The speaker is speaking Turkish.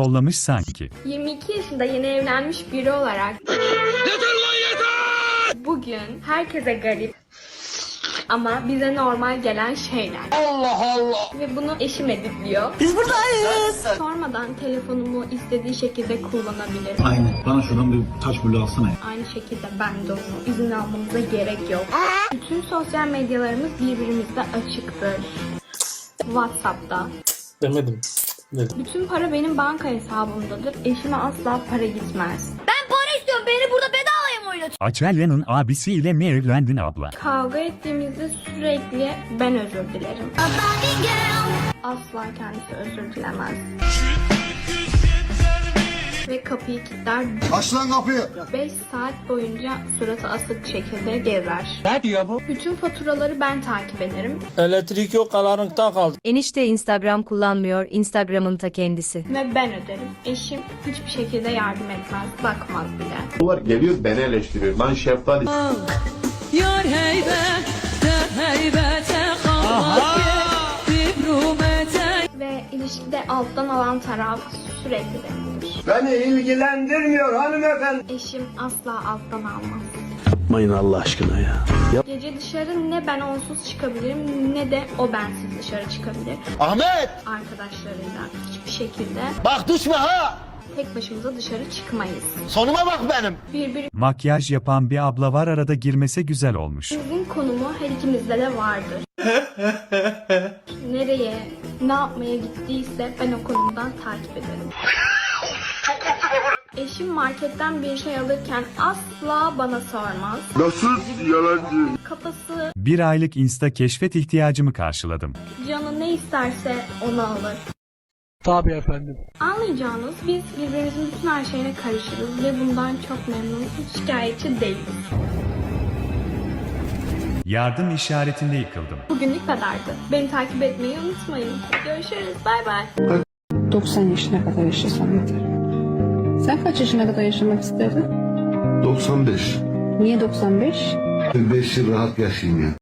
Yollamış sanki. 22 yaşında yeni evlenmiş biri olarak bugün herkese garip ama bize normal gelen şeyler. Allah Allah. Ve bunu eşim editliyor. Biz buradayız. Sormadan telefonumu istediği şekilde kullanabilir. Aynen. Bana şuradan bir taş bulu alsana ya. Aynı şekilde ben de onu izin almamıza gerek yok. Bütün sosyal medyalarımız birbirimizde açıktır. WhatsApp'ta. Demedim. Dedim. Bütün para benim banka hesabımdadır. Eşime asla para gitmez. Ben para istiyorum. Beni burada bedavaya mı oynatıyorsun? Açelya'nın abisiyle Maryland'in abla. Kavga ettiğimizde sürekli ben özür dilerim. Asla kendisi özür dilemez. Kapıyı kilitler. Aç lan kapıyı. 5 saat boyunca suratı asık şekilde gezer. Ne diyor bu? Bütün faturaları ben takip ederim. Elektrik yok kalarınkta kaldı. Enişte Instagram kullanmıyor, Instagram'ın ta kendisi. Ve ben öderim. Eşim hiçbir şekilde yardım etmez, bakmaz bile. Bunlar geliyor beni eleştiriyor. Lan şeftali Yar heybete İlişkide alttan alan taraf sürekli benimdir. Beni ilgilendirmiyor hanımefendi. Eşim asla alttan almaz. Yapmayın Allah aşkına ya. Gece dışarı ne ben onsuz çıkabilirim ne de o bensiz dışarı çıkabilir. Ahmet Arkadaşlarıyla hiçbir şekilde bak düşme ha. tek başımıza dışarı çıkmayız. Sonuma bak benim. Makyaj yapan bir abla var arada girmese güzel olmuş. Birbirimizin konumu her ikimizde de vardır. Nereye, ne yapmaya gittiyse ben o konumdan takip ederim. Eşim marketten bir şey alırken asla bana sormaz. Nasıl yalancı? Kafası Bir aylık insta keşfet ihtiyacımı karşıladım. canı ne isterse onu alır. Tabii efendim. Anlayacağınız biz birbirimizin bütün her şeyine karışırız ve bundan çok memnunuz. Hiç şikayetçi değiliz. Yardım işaretinde yıkıldım. Bugünlük kadardı. Beni takip etmeyi unutmayın. Görüşürüz. Bay bay. 90 yaşına kadar yaşasam yeter. Sen kaç yaşına kadar yaşamak isterdin? 95. Niye 95? 5 yıl rahat yaşayayım ya.